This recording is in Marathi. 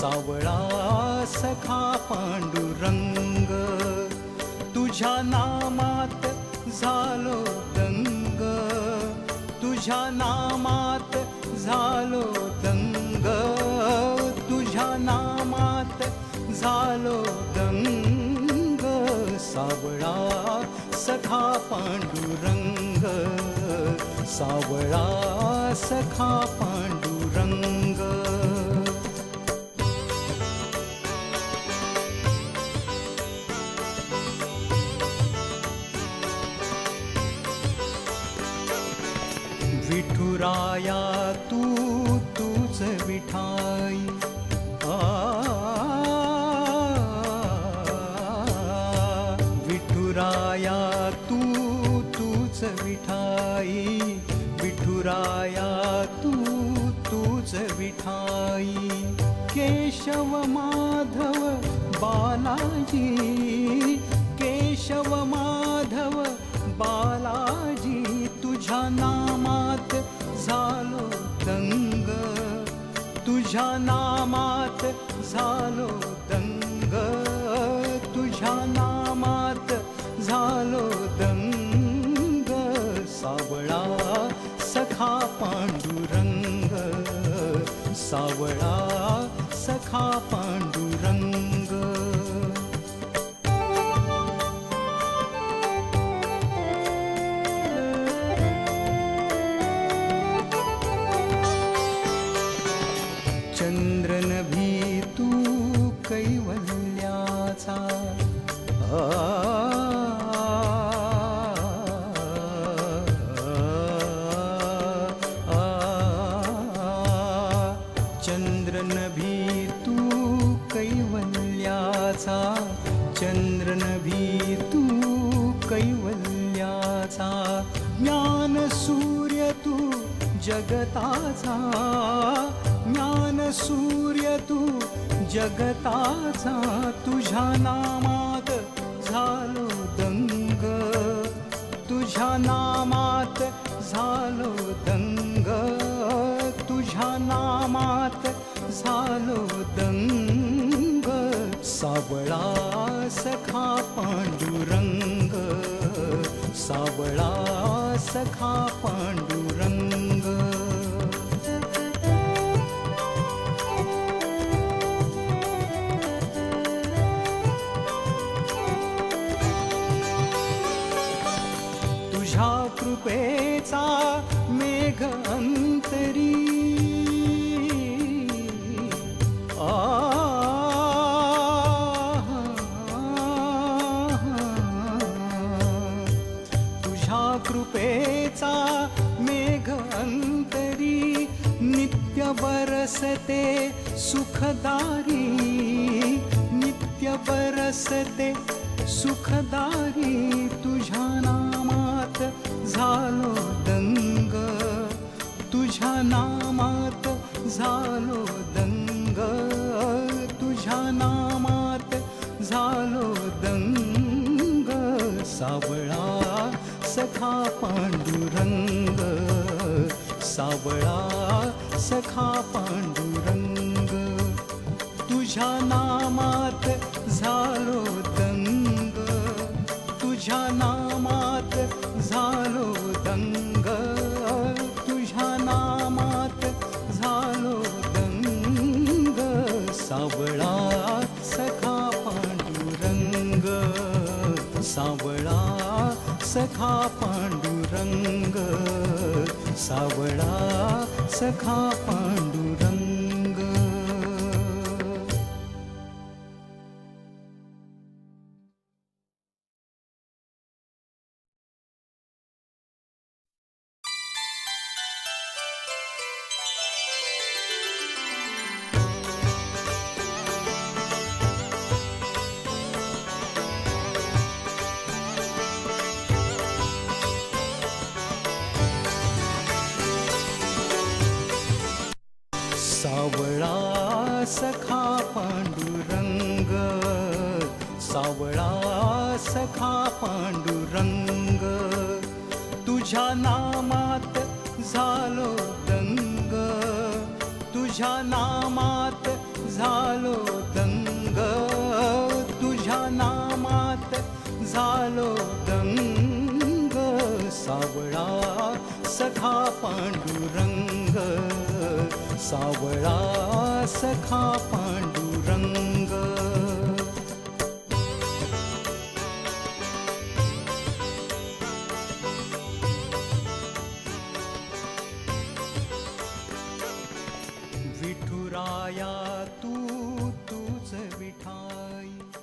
सावळा सखा पांडुरंग तुझ्या नामात झालो दंग तुझ्या नामात झालो दंग तुझ्या नामात झालो दंग सावळा सखा पांडुरंग सावळा सखा पांडुरंग विठुराया तू तूच विठाई. विठुराया तू तूच विठाई. विठुराया तू तूच विठाई. केशव माधव बालाजी केशव तुझ्या नामात झालो दंग तुझ्या नामात झालो दंग सावळा सखा पांडुरंग सावळा सखा पांडुरंग कैवल्याचा चंद्रन भी तू कैवल्याचा ज्ञान सूर्य तू जगताचा ज्ञान सूर्य तू जगताचा तुझ्या नामात झालो दंग तुझ्या नामात झालो दंग तुझ्या नामात झालो दंग. सावळा सखा पांडुरंग सावळा सखा पांडुरंग. तुझ्या कृपेचा मेघ अंतरी आ चा मेघ अंतरी नित्य बरसते सुखदारी नित्य बरसते सुखदारी तुझ्या नामात झालो दंग तुझ्या नामात झालो दंग तुझ्या नामात झालो दंग सावळा सखा पांडुरंग सावळा सखा पांडुरंग तुझ्या नामात झालो दंग तुझ्या नामात झालो पांडुरंग सावळा सखा पांडुरंग. सावळा सखा पांडुरंग सावळा सखा पांडुरंग तुझ्या नामात झालो दंग तुझ्या नामात झालो दंग झालो दंग सावळा सखा पांडुरंग. सावळा सखा पांडुरंग. विठुराया तू तूच विठाई.